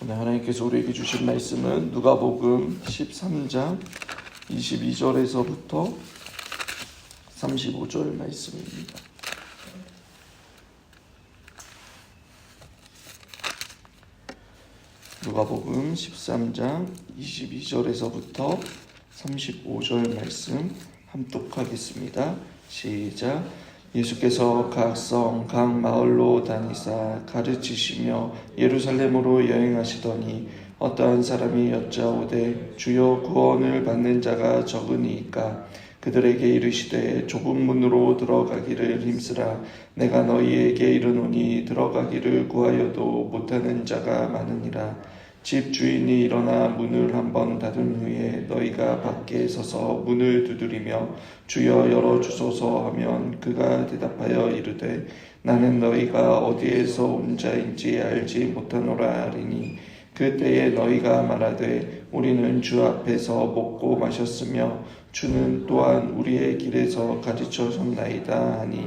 오늘 하나님께서 우리에게 주신 말씀은 누가복음 13장 22절에서부터 35절 말씀입니다. 누가복음 13장 22절에서부터 35절 말씀 함독하겠습니다. 시작. 예수께서 각 성, 각 마을로 다니사 가르치시며 예루살렘으로 여행하시더니 어떠한 사람이 여짜오되 주여 구원을 받는 자가 적으니까? 그들에게 이르시되 좁은 문으로 들어가기를 힘쓰라. 내가 너희에게 이르노니 들어가기를 구하여도 못하는 자가 많으니라 집 주인이 일어나 문을 한번 닫은 후에 너희가 밖에 서서 문을 두드리며 주여 열어 주소서 하면 그가 대답하여 이르되 나는 너희가 어디에서 온 자인지 알지 못하노라 하리니 그때에 너희가 말하되 우리는 주 앞에서 먹고 마셨으며 주는 또한 우리의 길에서 가르쳐 줬나이다 하니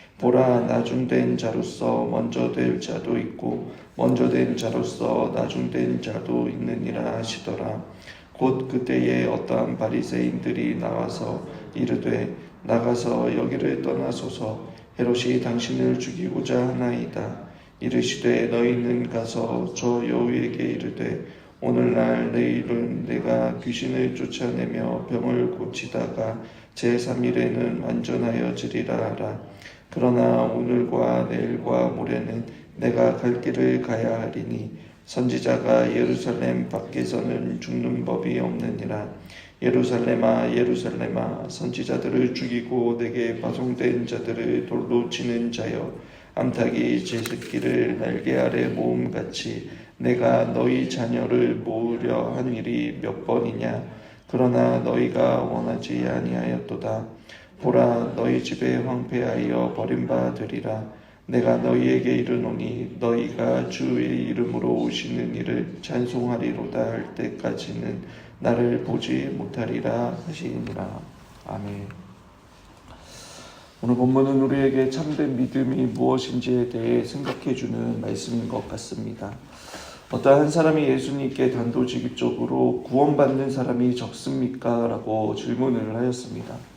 보라 나중된 자로서 먼저 될 자도 있고 먼저 된 자로서 나중된 자도 있느니라 하시더라. 곧 그때에 어떠한 바리새인들이 나와서 이르되 나가서 여기를 떠나소서. 헤롯이 당신을 죽이고자 하나이다. 이르시되 너희는 가서 저 여우에게 이르되 오늘날 내일은 내가 귀신을 쫓아내며 병을 고치다가 제3일에는 완전하여 지리라 하라 그러나 오늘과 내일과 모레는 내가 갈 길을 가야 하리니 선지자가 예루살렘 밖에서는 죽는 법이 없느니라. 예루살렘아 예루살렘아 선지자들을 죽이고 내게 파송된 자들을 돌로 치는 자여 암탉이 제 새끼를 날개 아래 모음같이 내가 너희 자녀를 모으려 한 일이 몇 번이냐? 그러나 너희가 원하지 아니하였도다 보라 너희 집에 황폐하여 버림바 되리라 내가 너희에게 이르노니 너희가 주의 이름으로 오시는 이를 찬송하리로다 할 때까지는 나를 보지 못하리라 하시니라 아멘. 오늘 본문은 우리에게 참된 믿음이 무엇인지에 대해 생각해 주는 말씀인 것 같습니다. 어떤 한 사람이 예수님께 단도직입적으로 구원받는 사람이 적습니까? 라고 질문을 하였습니다.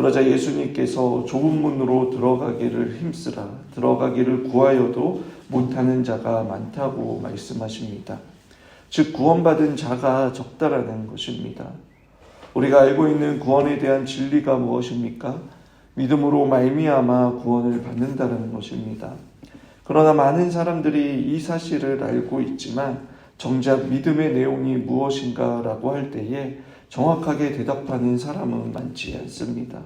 그러자 예수님께서 좁은 문으로 들어가기를 힘쓰라. 들어가기를 구하여도 못하는 자가 많다고 말씀하십니다. 즉, 구원받은 자가 적다라는 것입니다. 우리가 알고 있는 구원에 대한 진리가 무엇입니까? 믿음으로 말미암아 구원을 받는다는 것입니다. 그러나 많은 사람들이 이 사실을 알고 있지만 정작 믿음의 내용이 무엇인가라고 할 때에 정확하게 대답하는 사람은 많지 않습니다.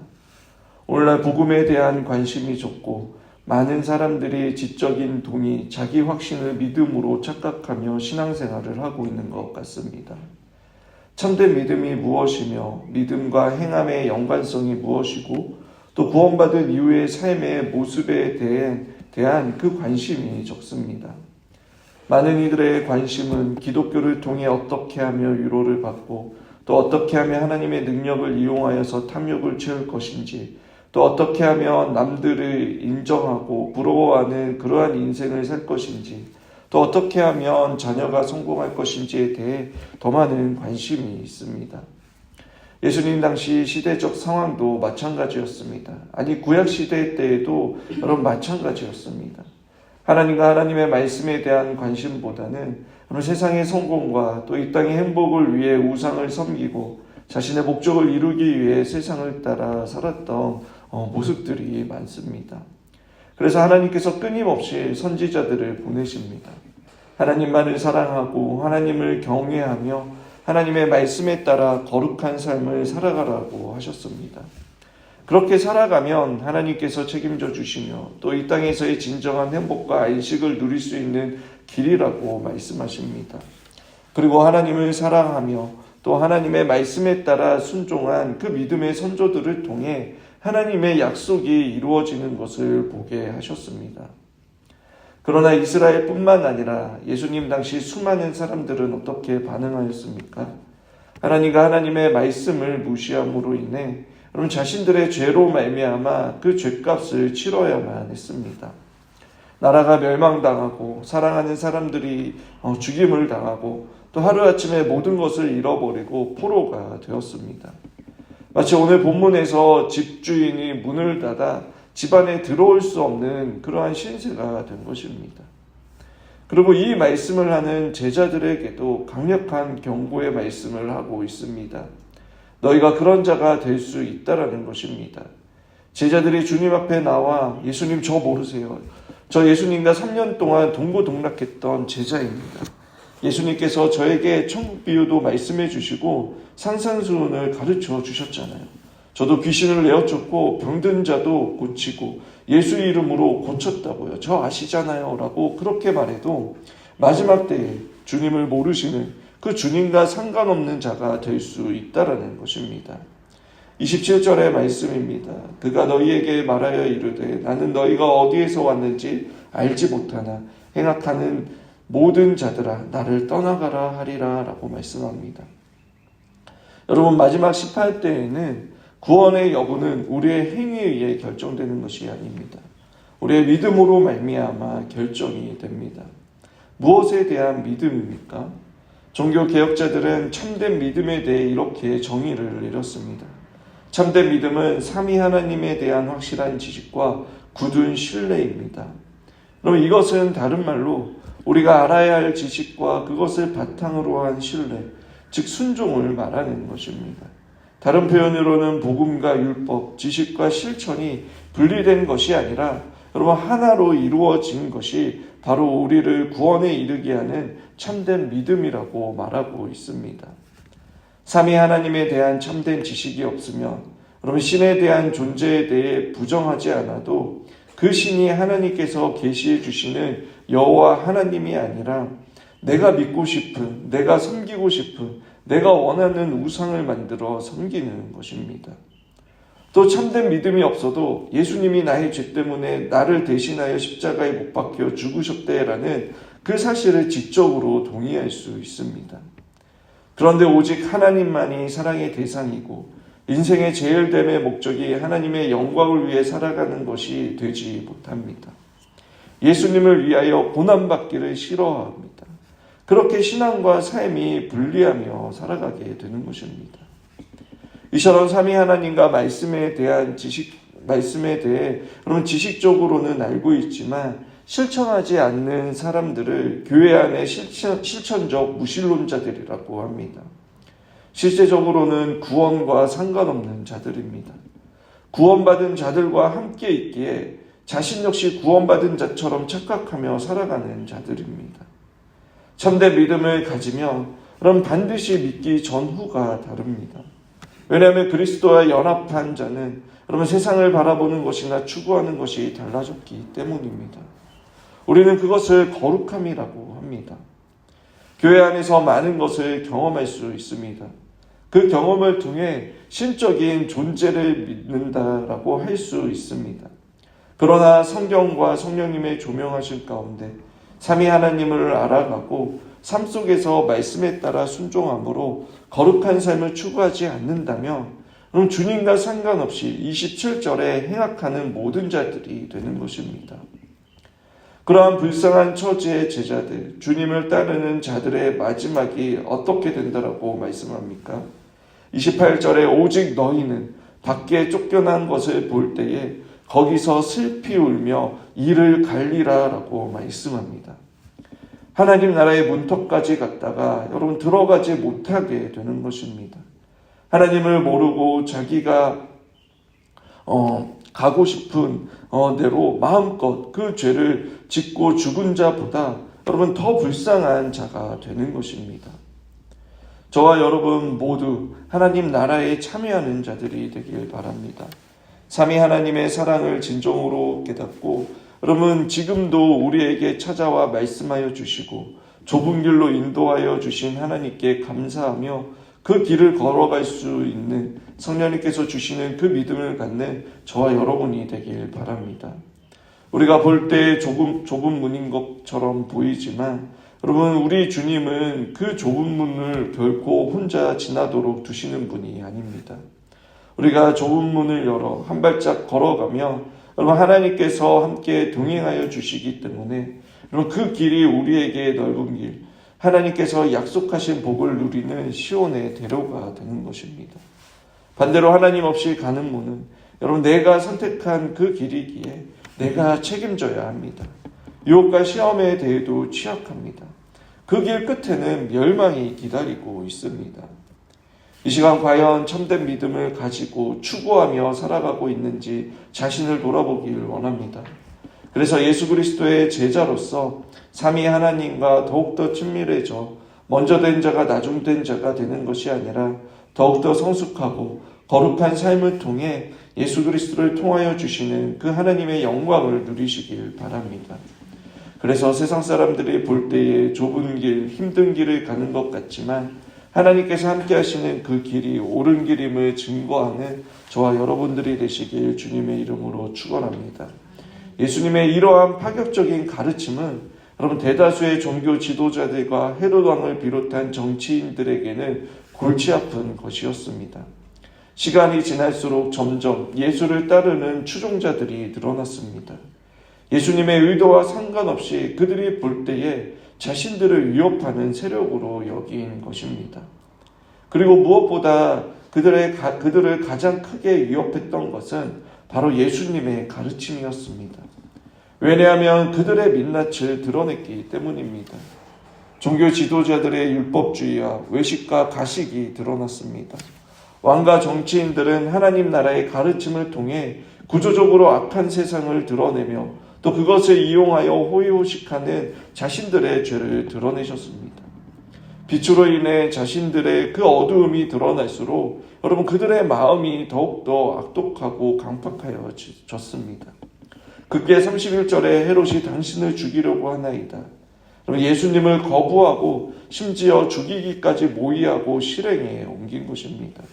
오늘날 복음에 대한 관심이 적고 많은 사람들이 지적인 돈이 자기 확신을 믿음으로 착각하며 신앙생활을 하고 있는 것 같습니다. 참된 믿음이 무엇이며 믿음과 행함의 연관성이 무엇이고 또 구원받은 이후의 삶의 모습에 대한, 대한 그 관심이 적습니다. 많은 이들의 관심은 기독교를 통해 어떻게 하며 위로를 받고 또 어떻게 하면 하나님의 능력을 이용하여서 탐욕을 채울 것인지 또 어떻게 하면 남들을 인정하고 부러워하는 그러한 인생을 살 것인지 또 어떻게 하면 자녀가 성공할 것인지에 대해 더 많은 관심이 있습니다. 예수님 당시 시대적 상황도 마찬가지였습니다. 아니 구약 시대 때에도 여러분 마찬가지였습니다. 하나님과 하나님의 말씀에 대한 관심보다는 세상의 성공과 또 이 땅의 행복을 위해 우상을 섬기고 자신의 목적을 이루기 위해 세상을 따라 살았던 어, 모습들이 많습니다. 그래서 하나님께서 끊임없이 선지자들을 보내십니다. 하나님만을 사랑하고 하나님을 경외하며 하나님의 말씀에 따라 거룩한 삶을 살아가라고 하셨습니다. 그렇게 살아가면 하나님께서 책임져 주시며 또 이 땅에서의 진정한 행복과 안식을 누릴 수 있는 길이라고 말씀하십니다. 그리고 하나님을 사랑하며 또 하나님의 말씀에 따라 순종한 그 믿음의 선조들을 통해 하나님의 약속이 이루어지는 것을 보게 하셨습니다. 그러나 이스라엘뿐만 아니라 예수님 당시 수많은 사람들은 어떻게 반응하였습니까? 하나님과 하나님의 말씀을 무시함으로 인해 여러분 자신들의 죄로 말미암아 그 죄값을 치러야만 했습니다. 나라가 멸망당하고 사랑하는 사람들이 어, 죽임을 당하고 또 하루아침에 모든 것을 잃어버리고 포로가 되었습니다. 마치 오늘 본문에서 집주인이 문을 닫아 집안에 들어올 수 없는 그러한 신세가 된 것입니다. 그리고 이 말씀을 하는 제자들에게도 강력한 경고의 말씀을 하고 있습니다. 너희가 그런 자가 될 수 있다라는 것입니다. 제자들이 주님 앞에 나와 예수님 저 모르세요. 저 예수님과 3년 동안 동고동락했던 제자입니다. 예수님께서 저에게 천국 비유도 말씀해 주시고 산산수훈을 가르쳐 주셨잖아요. 저도 귀신을 내어쫓고 병든 자도 고치고 예수 이름으로 고쳤다고요. 저 아시잖아요. 라고 그렇게 말해도 마지막 때에 주님을 모르시는 그 주님과 상관없는 자가 될 수 있다라는 것입니다. 27절의 말씀입니다. 그가 너희에게 말하여 이르되 나는 너희가 어디에서 왔는지 알지 못하나 행악하는 모든 자들아 나를 떠나가라 하리라 라고 말씀합니다. 여러분 마지막 18대에는 구원의 여부는 우리의 행위에 의해 결정되는 것이 아닙니다. 우리의 믿음으로 말미암아 결정이 됩니다. 무엇에 대한 믿음입니까? 종교 개혁자들은 참된 믿음에 대해 이렇게 정의를 내렸습니다. 참된 믿음은 삼위 하나님에 대한 확실한 지식과 굳은 신뢰입니다. 그럼 이것은 다른 말로 우리가 알아야 할 지식과 그것을 바탕으로 한 신뢰, 즉 순종을 말하는 것입니다. 다른 표현으로는 복음과 율법, 지식과 실천이 분리된 것이 아니라 여러분 하나로 이루어진 것이 바로 우리를 구원에 이르게 하는 참된 믿음이라고 말하고 있습니다. 삼위 하나님에 대한 참된 지식이 없으면 여러분 신에 대한 존재에 대해 부정하지 않아도 그 신이 하나님께서 계시해 주시는 여호와 하나님이 아니라 내가 믿고 싶은 내가 섬기고 싶은 내가 원하는 우상을 만들어 섬기는 것입니다. 또 참된 믿음이 없어도 예수님이 나의 죄 때문에 나를 대신하여 십자가에 못 박혀 죽으셨대라는 그 사실을 지적으로 동의할 수 있습니다. 그런데 오직 하나님만이 사랑의 대상이고 인생의 제일됨의 목적이 하나님의 영광을 위해 살아가는 것이 되지 못합니다. 예수님을 위하여 고난받기를 싫어합니다. 그렇게 신앙과 삶이 분리하며 살아가게 되는 것입니다. 이처럼 삼위 하나님과 말씀에 대한 지식, 말씀에 대해 여러분 지식적으로는 알고 있지만 실천하지 않는 사람들을 교회 안에 실천, 실천적 무신론자들이라고 합니다. 실제적으로는 구원과 상관없는 자들입니다. 구원받은 자들과 함께 있기에 자신 역시 구원받은 자처럼 착각하며 살아가는 자들입니다. 참된 믿음을 가지면 그럼 반드시 믿기 전후가 다릅니다. 왜냐하면 그리스도와 연합한 자는 여러분 세상을 바라보는 것이나 추구하는 것이 달라졌기 때문입니다. 우리는 그것을 거룩함이라고 합니다. 교회 안에서 많은 것을 경험할 수 있습니다. 그 경험을 통해 신적인 존재를 믿는다라고 할 수 있습니다. 그러나 성경과 성령님의 조명하신 가운데 삼위 하나님을 알아가고 삶 속에서 말씀에 따라 순종함으로 거룩한 삶을 추구하지 않는다면 그럼 주님과 상관없이 27절에 행악하는 모든 자들이 되는 것입니다. 그러한 불쌍한 처지의 제자들, 주님을 따르는 자들의 마지막이 어떻게 된다라고 말씀합니까? 28절에 오직 너희는 밖에 쫓겨난 것을 볼 때에 거기서 슬피 울며 이를 갈리라라고 말씀합니다. 하나님 나라의 문턱까지 갔다가 여러분 들어가지 못하게 되는 것입니다. 하나님을 모르고 자기가 어, 가고 싶은 어, 대로 마음껏 그 죄를 짓고 죽은 자보다 여러분 더 불쌍한 자가 되는 것입니다. 저와 여러분 모두 하나님 나라에 참여하는 자들이 되길 바랍니다. 삼위 하나님의 사랑을 진정으로 깨닫고 여러분 지금도 우리에게 찾아와 말씀하여 주시고 좁은 길로 인도하여 주신 하나님께 감사하며 그 길을 걸어갈 수 있는 성령님께서 주시는 그 믿음을 갖는 저와 여러분이 되길 바랍니다. 우리가 볼 때 좁은, 좁은 문인 것처럼 보이지만 여러분 우리 주님은 그 좁은 문을 결코 혼자 지나도록 두시는 분이 아닙니다. 우리가 좁은 문을 열어 한 발짝 걸어가며 여러분 하나님께서 함께 동행하여 주시기 때문에 여러분 그 길이 우리에게 넓은 길 하나님께서 약속하신 복을 누리는 시온의 대로가 되는 것입니다. 반대로 하나님 없이 가는 문은 여러분 내가 선택한 그 길이기에 내가 책임져야 합니다. 유혹과 시험에 대해도 취약합니다. 그 길 끝에는 멸망이 기다리고 있습니다. 이 시간 과연 참된 믿음을 가지고 추구하며 살아가고 있는지 자신을 돌아보길 원합니다. 그래서 예수 그리스도의 제자로서 삼위 하나님과 더욱더 친밀해져 먼저 된 자가 나중 된 자가 되는 것이 아니라 더욱더 성숙하고 거룩한 삶을 통해 예수 그리스도를 통하여 주시는 그 하나님의 영광을 누리시길 바랍니다. 그래서 세상 사람들이 볼 때에 좁은 길, 힘든 길을 가는 것 같지만 하나님께서 함께 하시는 그 길이 옳은 길임을 증거하는 저와 여러분들이 되시길 주님의 이름으로 축원합니다. 예수님의 이러한 파격적인 가르침은 여러분 대다수의 종교 지도자들과 헤롯 왕을 비롯한 정치인들에게는 골치 아픈 것이었습니다. 시간이 지날수록 점점 예수를 따르는 추종자들이 늘어났습니다. 예수님의 의도와 상관없이 그들이 볼 때에 자신들을 위협하는 세력으로 여긴 것입니다. 그리고 무엇보다 그들의 그들을 가장 크게 위협했던 것은 바로 예수님의 가르침이었습니다. 왜냐하면 그들의 민낯을 드러냈기 때문입니다. 종교 지도자들의 율법주의와 외식과 가식이 드러났습니다. 왕과 정치인들은 하나님 나라의 가르침을 통해 구조적으로 악한 세상을 드러내며 또 그것을 이용하여 호의호식하는 자신들의 죄를 드러내셨습니다. 빛으로 인해 자신들의 그 어두움이 드러날수록 여러분 그들의 마음이 더욱더 악독하고 강팍하여졌습니다. 그게 31절에 헤롯이 당신을 죽이려고 하나이다. 예수님을 거부하고 심지어 죽이기까지 모의하고 실행에 옮긴 것입니다.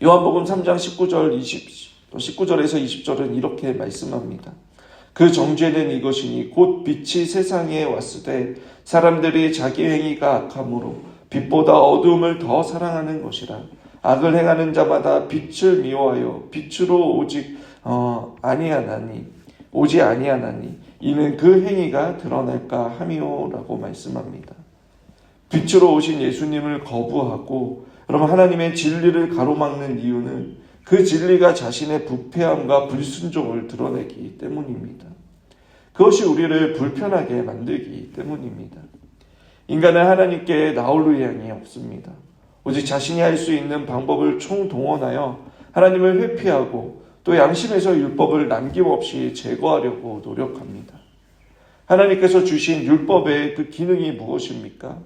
요한복음 3장 19절 20, 19절에서 20절은 이렇게 말씀합니다. 그 정죄는 이것이니 곧 빛이 세상에 왔을 때 사람들이 자기 행위가 악함으로 빛보다 어두움을 더 사랑하는 것이라 악을 행하는 자마다 빛을 미워하여 빛으로 오직 어, 아니하나니 오지 아니하나니 이는 그 행위가 드러날까 함이오라고 말씀합니다. 빛으로 오신 예수님을 거부하고 여러분 하나님의 진리를 가로막는 이유는 그 진리가 자신의 부패함과 불순종을 드러내기 때문입니다. 그것이 우리를 불편하게 만들기 때문입니다. 인간은 하나님께 나올 의향이 없습니다. 오직 자신이 할 수 있는 방법을 총동원하여 하나님을 회피하고 또 양심에서 율법을 남김없이 제거하려고 노력합니다. 하나님께서 주신 율법의 그 기능이 무엇입니까?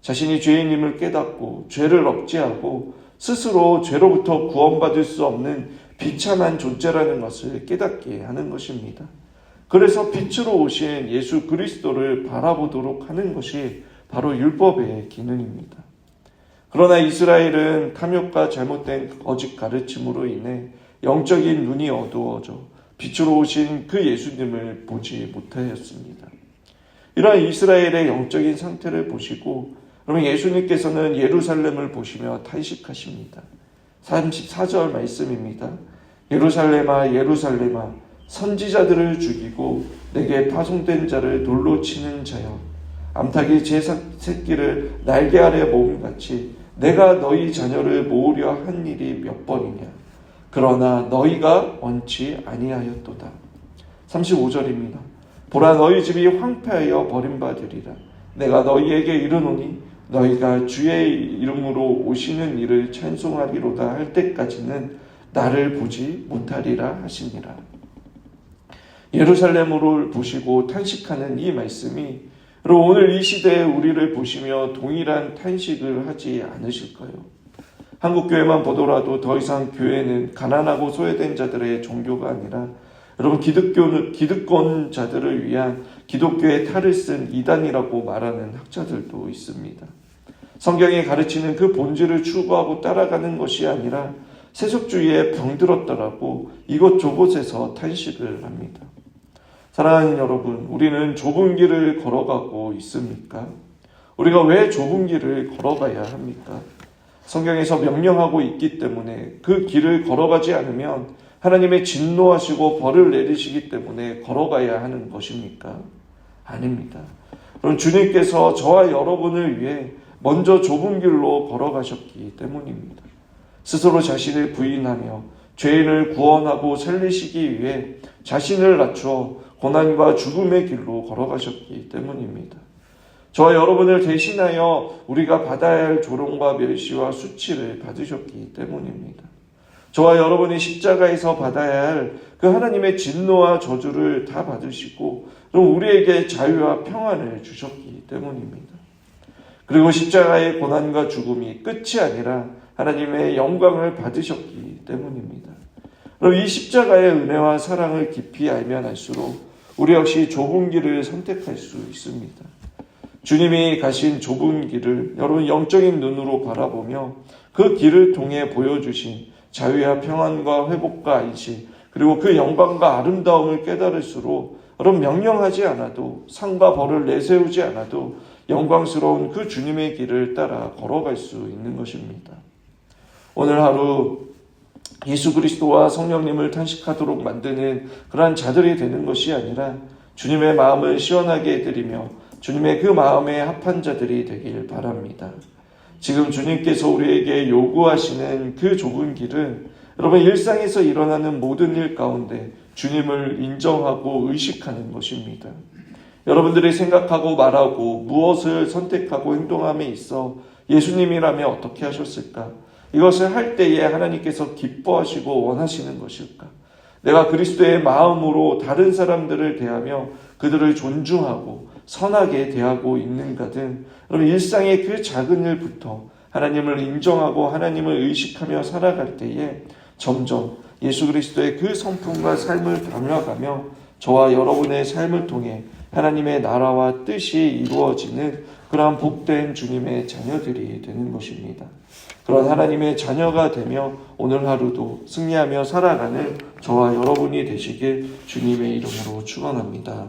자신이 죄인임을 깨닫고 죄를 억제하고 스스로 죄로부터 구원받을 수 없는 비참한 존재라는 것을 깨닫게 하는 것입니다. 그래서 빛으로 오신 예수 그리스도를 바라보도록 하는 것이 바로 율법의 기능입니다. 그러나 이스라엘은 탐욕과 잘못된 거짓 가르침으로 인해 영적인 눈이 어두워져 빛으로 오신 그 예수님을 보지 못하였습니다. 이러한 이스라엘의 영적인 상태를 보시고 그러면 예수님께서는 예루살렘을 보시며 탄식하십니다. 34절 말씀입니다. 예루살렘아 예루살렘아 선지자들을 죽이고 내게 파송된 자를 돌로 치는 자여 암탉이 제 새끼를 날개 아래 모음 같이 내가 너희 자녀를 모으려 한 일이 몇 번이냐 그러나 너희가 원치 아니하였도다 35절입니다 보라 너희 집이 황폐하여 버림받으리라 내가 너희에게 이르노니 너희가 주의 이름으로 오시는 일을 찬송하리로다 할 때까지는 나를 보지 못하리라 하시니라. 예루살렘으로 보시고 탄식하는 이 말씀이 여러분 오늘 이 시대에 우리를 보시며 동일한 탄식을 하지 않으실까요? 한국 교회만 보더라도 더 이상 교회는 가난하고 소외된 자들의 종교가 아니라 여러분 기독교는 기득권자들을 위한 기독교의 탈을 쓴 이단이라고 말하는 학자들도 있습니다. 성경이 가르치는 그 본질을 추구하고 따라가는 것이 아니라 세속주의에 병들었다라고 이곳저곳에서 탄식을 합니다. 사랑하는 여러분, 우리는 좁은 길을 걸어가고 있습니까? 우리가 왜 좁은 길을 걸어가야 합니까? 성경에서 명령하고 있기 때문에 그 길을 걸어가지 않으면 하나님의 진노하시고 벌을 내리시기 때문에 걸어가야 하는 것입니까? 아닙니다. 그럼 주님께서 저와 여러분을 위해 먼저 좁은 길로 걸어가셨기 때문입니다. 스스로 자신을 부인하며 죄인을 구원하고 살리시기 위해 자신을 낮추어 고난과 죽음의 길로 걸어가셨기 때문입니다. 저와 여러분을 대신하여 우리가 받아야 할 조롱과 멸시와 수치를 받으셨기 때문입니다. 저와 여러분이 십자가에서 받아야 할 그 하나님의 진노와 저주를 다 받으시고 그럼 우리에게 자유와 평안을 주셨기 때문입니다. 그리고 십자가의 고난과 죽음이 끝이 아니라 하나님의 영광을 받으셨기 때문입니다. 그럼 이 십자가의 은혜와 사랑을 깊이 알면 알수록 우리 역시 좁은 길을 선택할 수 있습니다. 주님이 가신 좁은 길을 여러분 영적인 눈으로 바라보며 그 길을 통해 보여주신 자유와 평안과 회복과 안식 그리고 그 영광과 아름다움을 깨달을수록 여러분 명령하지 않아도 상과 벌을 내세우지 않아도 영광스러운 그 주님의 길을 따라 걸어갈 수 있는 것입니다. 오늘 하루 예수 그리스도와 성령님을 탄식하도록 만드는 그러한 자들이 되는 것이 아니라 주님의 마음을 시원하게 해드리며 주님의 그 마음에 합한 자들이 되길 바랍니다. 지금 주님께서 우리에게 요구하시는 그 좁은 길은 여러분 일상에서 일어나는 모든 일 가운데 주님을 인정하고 의식하는 것입니다. 여러분들이 생각하고 말하고 무엇을 선택하고 행동함에 있어 예수님이라면 어떻게 하셨을까? 이것을 할 때에 하나님께서 기뻐하시고 원하시는 것일까? 내가 그리스도의 마음으로 다른 사람들을 대하며 그들을 존중하고 선하게 대하고 있는가 등 여러분 일상의 그 작은 일부터 하나님을 인정하고 하나님을 의식하며 살아갈 때에 점점 예수 그리스도의 그 성품과 삶을 닮아가며 저와 여러분의 삶을 통해 하나님의 나라와 뜻이 이루어지는 그러한 복된 주님의 자녀들이 되는 것입니다. 그런 하나님의 자녀가 되며 오늘 하루도 승리하며 살아가는 저와 여러분이 되시길 주님의 이름으로 축원합니다.